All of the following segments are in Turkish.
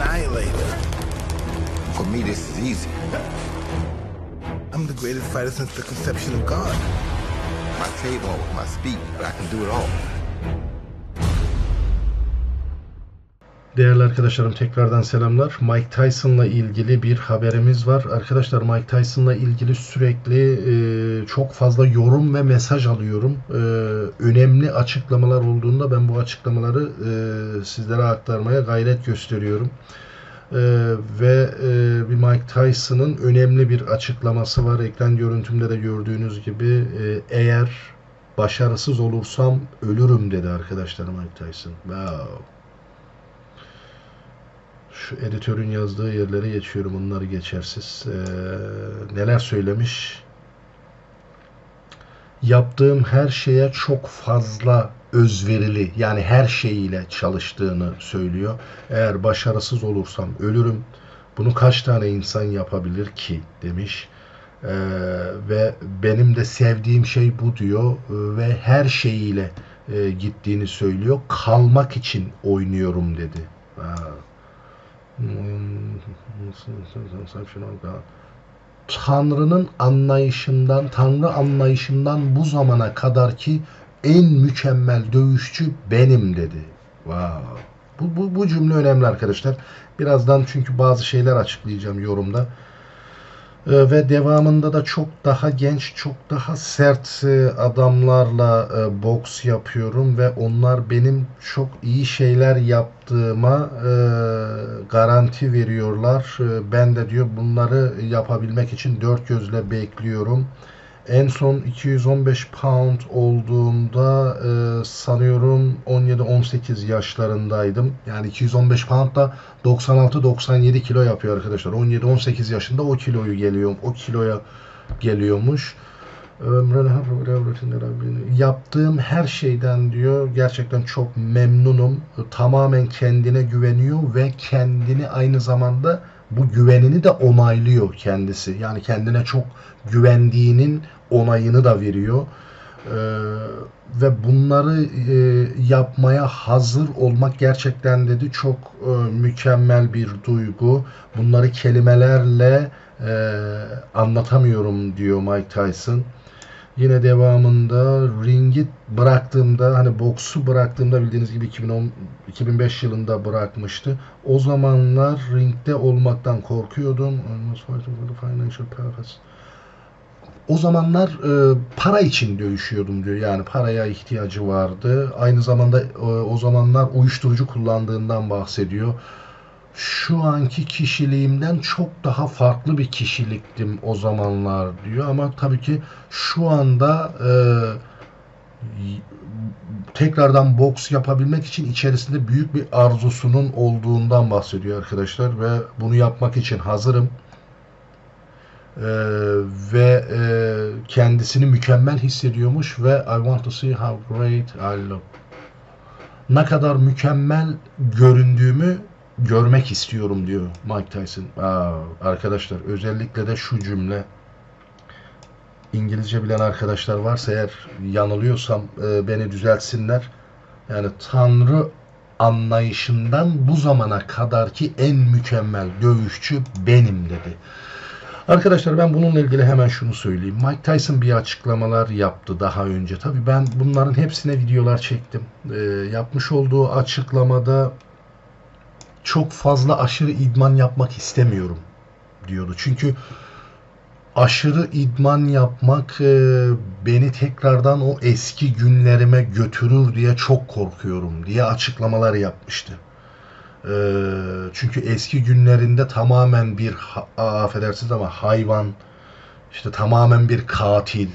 annihilator. For me, this is easy. I'm the greatest fighter since the conception of God. My table with my speed, but I can do it all. Değerli arkadaşlarım tekrardan selamlar. Mike Tyson'la ilgili bir haberimiz var. Arkadaşlar Mike Tyson'la ilgili sürekli e, çok fazla yorum ve mesaj alıyorum. E, önemli açıklamalar olduğunda ben bu açıklamaları e, sizlere aktarmaya gayret gösteriyorum. E, ve e, bir Mike Tyson'ın önemli bir açıklaması var. Ekran görüntümde de gördüğünüz gibi e, eğer başarısız olursam ölürüm dedi arkadaşlar Mike Tyson. Wow. Şu editörün yazdığı yerlere geçiyorum. Onları geçersiz. Ee, neler söylemiş? Yaptığım her şeye çok fazla özverili yani her şeyiyle çalıştığını söylüyor. Eğer başarısız olursam ölürüm. Bunu kaç tane insan yapabilir ki demiş. Ee, ve benim de sevdiğim şey bu diyor Ee, ve her şeyiyle e, gittiğini söylüyor. Kalmak için oynuyorum dedi. Ha. Tanrı'nın anlayışından, Tanrı anlayışından bu zamana kadar ki en mükemmel dövüşçü benim dedi. Wow. Bu, bu, bu cümle önemli arkadaşlar. Birazdan çünkü bazı şeyler açıklayacağım yorumda. Ee, ve devamında da çok daha genç, çok daha sert e, adamlarla e, boks yapıyorum ve onlar benim çok iyi şeyler yaptığıma e, garanti veriyorlar. Ben de diyor bunları yapabilmek için dört gözle bekliyorum. En son 215 pound olduğumda e, sanıyorum 17-18 yaşlarındaydım. Yani 215 pound da 96-97 kilo yapıyor arkadaşlar. 17-18 yaşında o kiloyu geliyor, o kiloya geliyormuş. Yaptığım her şeyden diyor gerçekten çok memnunum. Tamamen kendine güveniyor ve kendini aynı zamanda bu güvenini de onaylıyor kendisi. Yani kendine çok güvendiğinin onayını da veriyor. Ee, ve bunları e, yapmaya hazır olmak gerçekten dedi çok e, mükemmel bir duygu. Bunları kelimelerle e, anlatamıyorum diyor Mike Tyson. Yine devamında ringi bıraktığımda hani boksu bıraktığımda bildiğiniz gibi 2010 2005 yılında bırakmıştı. O zamanlar ringde olmaktan korkuyordum. O zamanlar e, para için dövüşüyordum diyor. Yani paraya ihtiyacı vardı. Aynı zamanda e, o zamanlar uyuşturucu kullandığından bahsediyor. Şu anki kişiliğimden çok daha farklı bir kişiliktim o zamanlar diyor. Ama tabii ki şu anda e, tekrardan boks yapabilmek için içerisinde büyük bir arzusunun olduğundan bahsediyor arkadaşlar ve bunu yapmak için hazırım. Ee, ve e, kendisini mükemmel hissediyormuş ve I want to see how great I look. Ne kadar mükemmel göründüğümü görmek istiyorum diyor Mike Tyson. Aa, arkadaşlar özellikle de şu cümle İngilizce bilen arkadaşlar varsa eğer yanılıyorsam e, beni düzeltsinler. Yani Tanrı anlayışından bu zamana kadarki en mükemmel dövüşçü benim dedi. Arkadaşlar ben bununla ilgili hemen şunu söyleyeyim. Mike Tyson bir açıklamalar yaptı daha önce. Tabii ben bunların hepsine videolar çektim. E, yapmış olduğu açıklamada çok fazla aşırı idman yapmak istemiyorum diyordu. Çünkü aşırı idman yapmak e, beni tekrardan o eski günlerime götürür diye çok korkuyorum diye açıklamalar yapmıştı. E, çünkü eski günlerinde tamamen bir affedersiniz ama hayvan, işte tamamen bir katil,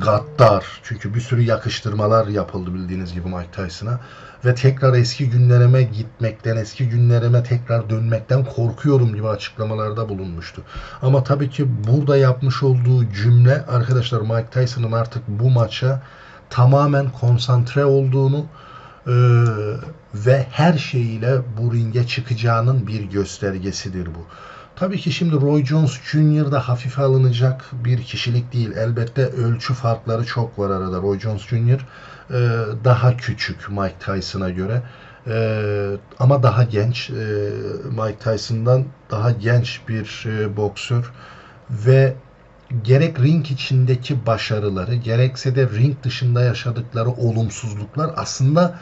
gaddar. Çünkü bir sürü yakıştırmalar yapıldı bildiğiniz gibi Mike Tyson'a. Ve tekrar eski günlerime gitmekten, eski günlerime tekrar dönmekten korkuyorum gibi açıklamalarda bulunmuştu. Ama tabii ki burada yapmış olduğu cümle arkadaşlar Mike Tyson'ın artık bu maça tamamen konsantre olduğunu e, ve her şeyiyle bu ringe çıkacağının bir göstergesidir bu. Tabii ki şimdi Roy Jones Jr. da hafife alınacak bir kişilik değil. Elbette ölçü farkları çok var arada. Roy Jones Jr. e, daha küçük Mike Tyson'a göre. Ee, ama daha genç. Ee, Mike Tyson'dan daha genç bir e, boksör ve gerek ring içindeki başarıları gerekse de ring dışında yaşadıkları olumsuzluklar aslında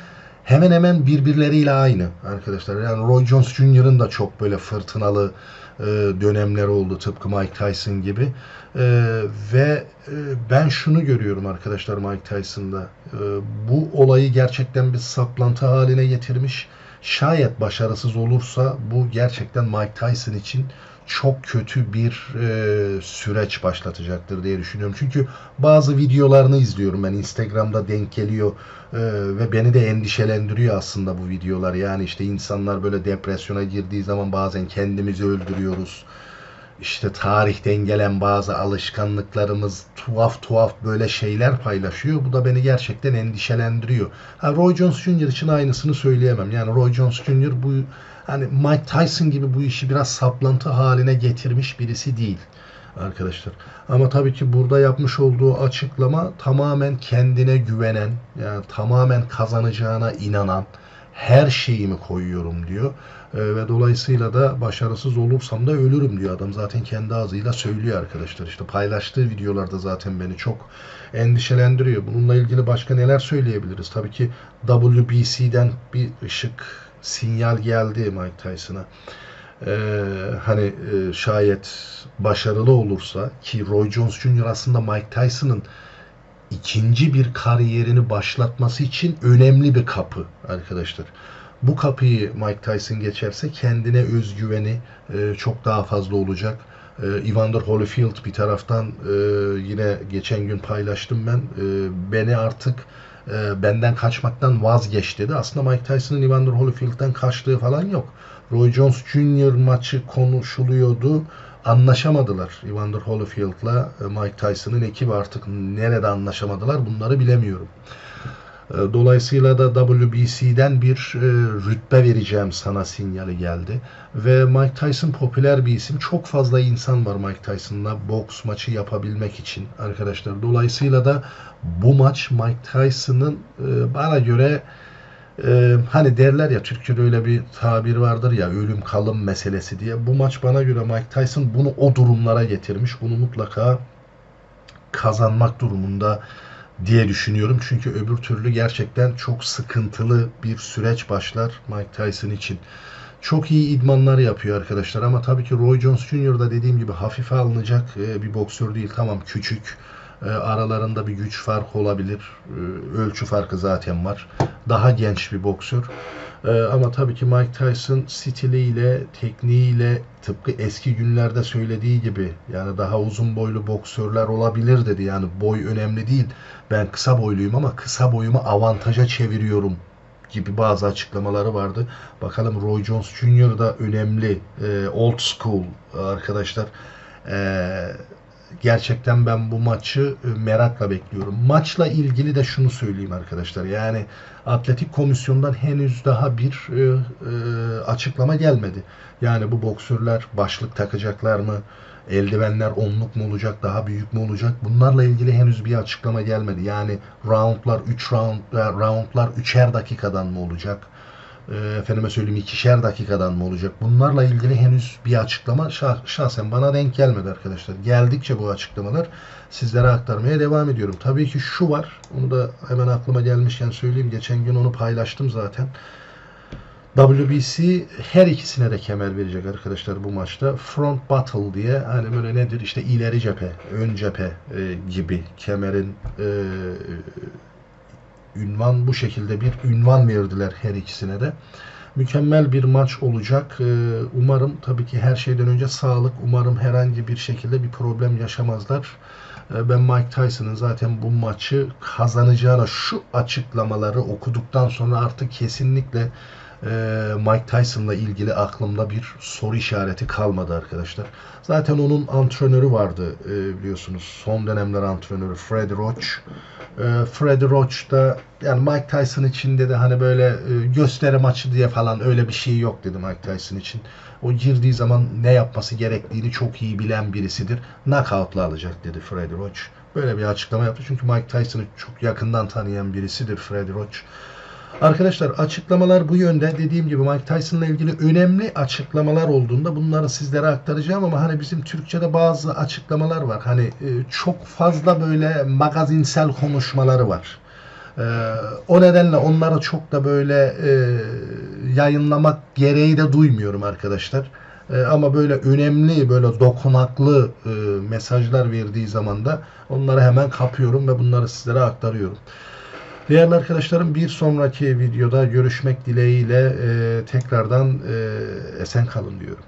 hemen hemen birbirleriyle aynı arkadaşlar. Yani Roy Jones Jr.'ın da çok böyle fırtınalı e, dönemleri oldu tıpkı Mike Tyson gibi. E, ve e, ben şunu görüyorum arkadaşlar Mike Tyson'da. E, bu olayı gerçekten bir saplantı haline getirmiş. Şayet başarısız olursa bu gerçekten Mike Tyson için çok kötü bir e, süreç başlatacaktır diye düşünüyorum. Çünkü bazı videolarını izliyorum ben Instagram'da denk geliyor e, ve beni de endişelendiriyor aslında bu videolar. Yani işte insanlar böyle depresyona girdiği zaman bazen kendimizi öldürüyoruz. İşte tarihten gelen bazı alışkanlıklarımız tuhaf tuhaf böyle şeyler paylaşıyor. Bu da beni gerçekten endişelendiriyor. Ha, Roy Jones Jr. için aynısını söyleyemem. Yani Roy Jones Jr. bu hani Mike Tyson gibi bu işi biraz saplantı haline getirmiş birisi değil arkadaşlar. Ama tabii ki burada yapmış olduğu açıklama tamamen kendine güvenen, yani tamamen kazanacağına inanan, her şeyimi koyuyorum diyor. Ee, ve dolayısıyla da başarısız olursam da ölürüm diyor adam. Zaten kendi ağzıyla söylüyor arkadaşlar. İşte paylaştığı videolarda zaten beni çok endişelendiriyor. Bununla ilgili başka neler söyleyebiliriz? Tabii ki WBC'den bir ışık, sinyal geldi Mike Tyson'a. Ee, hani e, şayet başarılı olursa ki Roy Jones Jr. aslında Mike Tyson'ın ikinci bir kariyerini başlatması için önemli bir kapı arkadaşlar. Bu kapıyı Mike Tyson geçerse kendine özgüveni e, çok daha fazla olacak. E, Evander Holyfield bir taraftan e, yine geçen gün paylaştım ben. E, beni artık e, benden kaçmaktan vazgeç dedi. Aslında Mike Tyson'ın Evander Holyfield'den kaçtığı falan yok. Roy Jones Jr. maçı konuşuluyordu. Anlaşamadılar Evander Holyfield'la e, Mike Tyson'ın ekibi artık nerede anlaşamadılar bunları bilemiyorum. E, Dolayısıyla da WBC'den bir e, rütbe vereceğim sana sinyali geldi. Ve Mike Tyson popüler bir isim. Çok fazla insan var Mike Tyson'la boks maçı yapabilmek için arkadaşlar. Dolayısıyla da bu maç Mike Tyson'ın bana göre e, hani derler ya Türkçe'de öyle bir tabir vardır ya ölüm kalım meselesi diye. Bu maç bana göre Mike Tyson bunu o durumlara getirmiş. Bunu mutlaka kazanmak durumunda diye düşünüyorum. Çünkü öbür türlü gerçekten çok sıkıntılı bir süreç başlar Mike Tyson için. Çok iyi idmanlar yapıyor arkadaşlar ama tabii ki Roy Jones Jr. da dediğim gibi hafife alınacak e, bir boksör değil. Tamam küçük, e, aralarında bir güç farkı olabilir. E, ölçü farkı zaten var. Daha genç bir boksör. E, ama tabii ki Mike Tyson stiliyle, tekniğiyle tıpkı eski günlerde söylediği gibi yani daha uzun boylu boksörler olabilir dedi. Yani boy önemli değil. Ben kısa boyluyum ama kısa boyumu avantaja çeviriyorum gibi bazı açıklamaları vardı. Bakalım Roy Jones Jr. da önemli e, old school arkadaşlar. E, gerçekten ben bu maçı e, merakla bekliyorum. Maçla ilgili de şunu söyleyeyim arkadaşlar. Yani Atletik Komisyon'dan henüz daha bir e, e, açıklama gelmedi. Yani bu boksörler başlık takacaklar mı? Eldivenler onluk mu olacak, daha büyük mü olacak? Bunlarla ilgili henüz bir açıklama gelmedi. Yani roundlar 3 round roundlar 3'er dakikadan mı olacak? E, efendime söyleyeyim ikişer dakikadan mı olacak? Bunlarla ilgili henüz bir açıklama şah- şahsen bana denk gelmedi arkadaşlar. Geldikçe bu açıklamalar sizlere aktarmaya devam ediyorum. Tabii ki şu var, onu da hemen aklıma gelmişken söyleyeyim. Geçen gün onu paylaştım zaten. WBC her ikisine de kemer verecek arkadaşlar bu maçta. Front Battle diye hani böyle nedir işte ileri cephe, ön cephe e, gibi kemerin e, ünvan bu şekilde bir ünvan verdiler her ikisine de. Mükemmel bir maç olacak. Ee, Umarım tabii ki her şeyden önce sağlık. Umarım herhangi bir şekilde bir problem yaşamazlar. Ee, Ben Mike Tyson'ın zaten bu maçı kazanacağına şu açıklamaları okuduktan sonra artık kesinlikle Mike Tyson'la ilgili aklımda bir soru işareti kalmadı arkadaşlar. Zaten onun antrenörü vardı e, biliyorsunuz. Son dönemler antrenörü Fred Roach. E, Fred Roach da yani Mike Tyson için de hani böyle e, gösteri maçı diye falan öyle bir şey yok dedi Mike Tyson için. O girdiği zaman ne yapması gerektiğini çok iyi bilen birisidir. Knockout'la alacak dedi Fred Roach. Böyle bir açıklama yaptı. Çünkü Mike Tyson'ı çok yakından tanıyan birisidir Fred Roach. Arkadaşlar açıklamalar bu yönde. Dediğim gibi Mike Tyson'la ilgili önemli açıklamalar olduğunda bunları sizlere aktaracağım ama hani bizim Türkçe'de bazı açıklamalar var. Hani e, çok fazla böyle magazinsel konuşmaları var. Ee, o nedenle onları çok da böyle e, yayınlamak gereği de duymuyorum arkadaşlar. Ama böyle önemli, böyle dokunaklı e, mesajlar verdiği zaman da onları hemen kapıyorum ve bunları sizlere aktarıyorum. Değerli arkadaşlarım bir sonraki videoda görüşmek dileğiyle e, tekrardan e, esen kalın diyorum.